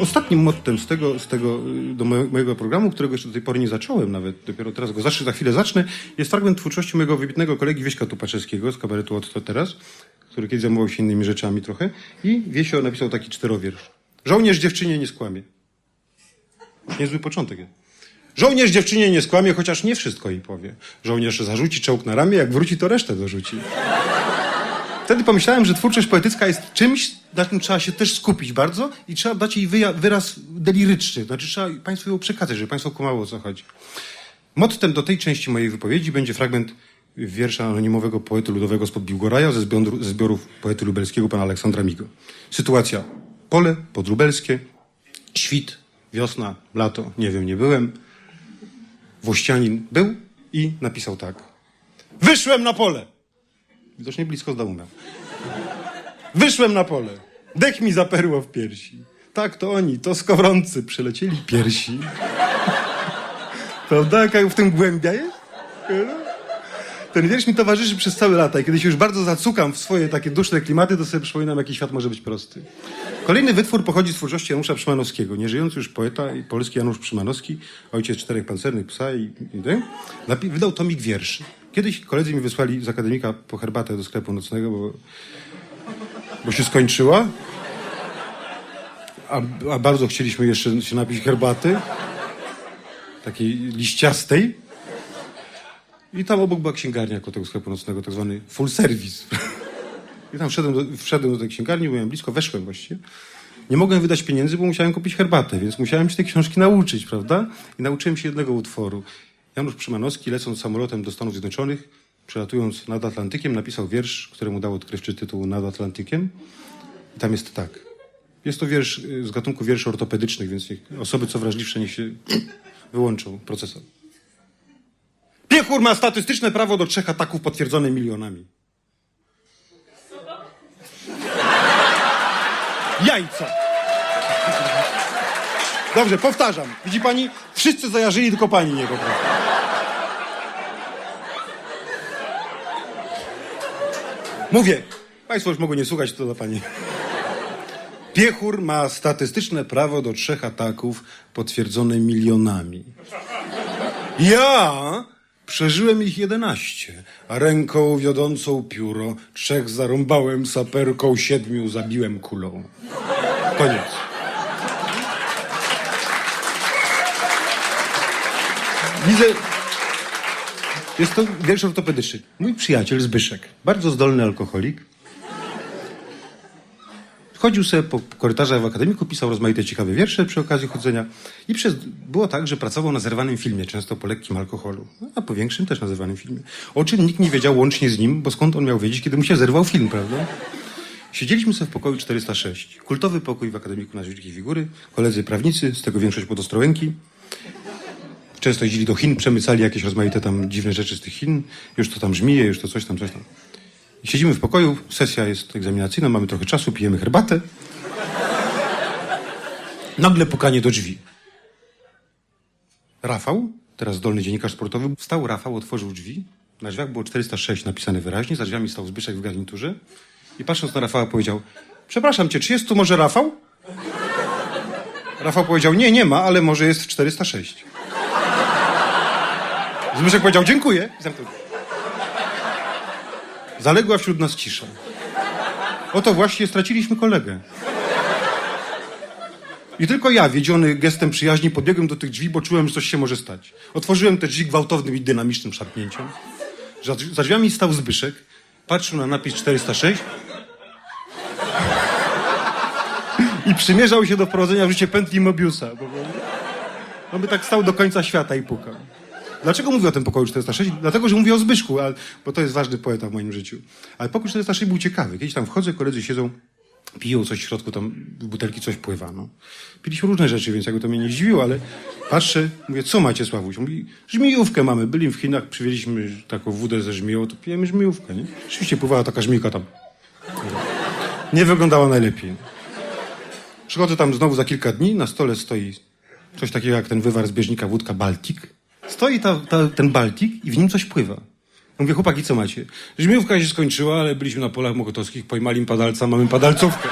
Ostatnim mottem z tego, z tego y, do moje- mojego programu, którego jeszcze do tej pory nie zacząłem nawet, dopiero teraz go zacznę, za chwilę zacznę, jest fragment twórczości mojego wybitnego kolegi Wieśka Tupaczewskiego z kabaretu Od to teraz, który kiedyś zajmował się innymi rzeczami trochę i Wiesio napisał taki czterowiersz. Żołnierz dziewczynie nie skłamie. Niezły początek. Żołnierz dziewczynie nie skłamie, chociaż nie wszystko jej powie. Żołnierz zarzuci czołg na ramię, jak wróci, to resztę dorzuci. Wtedy pomyślałem, że twórczość poetycka jest czymś, na czym trzeba się też skupić bardzo i trzeba dać jej wyraz deliryczny. Znaczy trzeba Państwu ją przekazać, żeby Państwo kumało o co chodzi. Mottem do tej części mojej wypowiedzi będzie fragment wiersza anonimowego poety ludowego spod Biłgoraja ze, zbiorów, ze zbiorów poety lubelskiego pana Aleksandra Migo. Sytuacja. Pole podlubelskie, świt, wiosna, lato, nie wiem, nie byłem. Włościanin był i napisał tak. Wyszłem na pole! Widocznie blisko z domu miał. Wyszłem na pole. Dech mi zaperło w piersi. Tak, to oni, to skowroncy przylecieli piersi. Prawda, jaka w tym głębia jest? Ten wiersz mi towarzyszy przez całe lata i kiedy się już bardzo zacukam w swoje takie duszne klimaty, to sobie przypominam, jaki świat może być prosty. Kolejny wytwór pochodzi z twórczości Janusza Przymanowskiego. Nieżyjący już poeta i polski Janusz Przymanowski, ojciec czterech pancernych psa i, i napi- wydał tomik wierszy. Kiedyś koledzy mi wysłali z akademika po herbatę do sklepu nocnego, bo, bo się skończyła. A, a bardzo chcieliśmy jeszcze się napić herbaty. Takiej liściastej. I tam obok była księgarnia koło tego sklepu nocnego, tak zwany full service. I tam wszedłem do, wszedłem do tej księgarni, byłem blisko, weszłem właściwie. Nie mogłem wydać pieniędzy, bo musiałem kupić herbatę, więc musiałem się tej książki nauczyć, prawda? I nauczyłem się jednego utworu. Janusz Przymanowski, lecąc samolotem do Stanów Zjednoczonych, przelatując nad Atlantykiem, napisał wiersz, któremu dał odkrywczy tytuł Nad Atlantykiem. I tam jest tak. Jest to wiersz y, z gatunku wierszy ortopedycznych, więc osoby co wrażliwsze niech się wyłączą procesor. Piechur ma statystyczne prawo do trzech ataków potwierdzone milionami. Jajca. Dobrze, powtarzam. Widzi pani? Wszyscy zajarzyli, tylko pani nie potrafi. Mówię. Państwo już mogą nie słuchać, to dla pani. Piechur ma statystyczne prawo do trzech ataków potwierdzone milionami. Ja przeżyłem ich jedenaście, a ręką wiodącą pióro trzech zarąbałem saperką, siedmiu zabiłem kulą. Koniec. Widzę... Jest to wiersz ortopedyczny. Mój przyjaciel Zbyszek, bardzo zdolny alkoholik, Chodził sobie po korytarzach w akademiku, pisał rozmaite ciekawe wiersze przy okazji chodzenia. I przez, było tak, że pracował na zerwanym filmie, często po lekkim alkoholu. No, A po większym też na zerwanym filmie. O czym nikt nie wiedział łącznie z nim, bo skąd on miał wiedzieć, kiedy mu się zerwał film, prawda? Siedzieliśmy sobie w pokoju 406. Kultowy pokój w akademiku na Dzikiej Figury. Koledzy prawnicy, z tego większość pod Ostrołęki. Często jeździli do Chin, przemycali jakieś rozmaite tam dziwne rzeczy z tych Chin. Już to tam żmije, już to coś tam, coś tam. Siedzimy w pokoju, sesja jest egzaminacyjna, mamy trochę czasu, pijemy herbatę. Nagle pukanie do drzwi. Rafał, teraz zdolny dziennikarz sportowy, wstał Rafał, otworzył drzwi. Na drzwiach było 406 napisane wyraźnie, za drzwiami stał Zbyszek w garniturze. I patrząc na Rafała powiedział, przepraszam cię, czy jest tu może Rafał? Rafał powiedział, nie, nie ma, ale może jest 406. Zbyszek powiedział, dziękuję. I zamknął. Zaległa wśród nas cisza. Oto właśnie straciliśmy kolegę. I tylko ja, wiedziony gestem przyjaźni, podbiegłem do tych drzwi, bo czułem, że coś się może stać. Otworzyłem te drzwi gwałtownym i dynamicznym szarpnięciem. Za, drzwiami stał Zbyszek, patrzył na napis 406 i przymierzał się do wprowadzenia w życie pętli Mobiusa. Bo, no by tak stał do końca świata i pukał. Dlaczego mówię o tym pokoju 406? Dlatego, że mówię o Zbyszku, bo to jest ważny poeta w moim życiu. Ale pokój 406 był ciekawy. Kiedyś tam wchodzę, koledzy siedzą, piją coś w środku, tam w butelki coś pływa. No. Piliśmy różne rzeczy, więc jakby to mnie nie zdziwiło, ale patrzę, mówię, co macie Sławuś? Mówi, żmijówkę mamy. Byli w Chinach, przywieźliśmy taką wódę ze żmiją, to pijemy żmijówkę, nie? Rzeczywiście pływała taka żmijka tam. Nie wyglądała najlepiej. Przychodzę tam znowu za kilka dni, na stole stoi coś takiego jak ten wywar z bieżnika wódka Baltik. Stoi ta, ta, ten Baltik i w nim coś pływa. Ja Mówię, chłopaki, co macie? Żmiówka się skończyła, ale byliśmy na polach mokotowskich, pojmali padalca, mamy padalcówkę.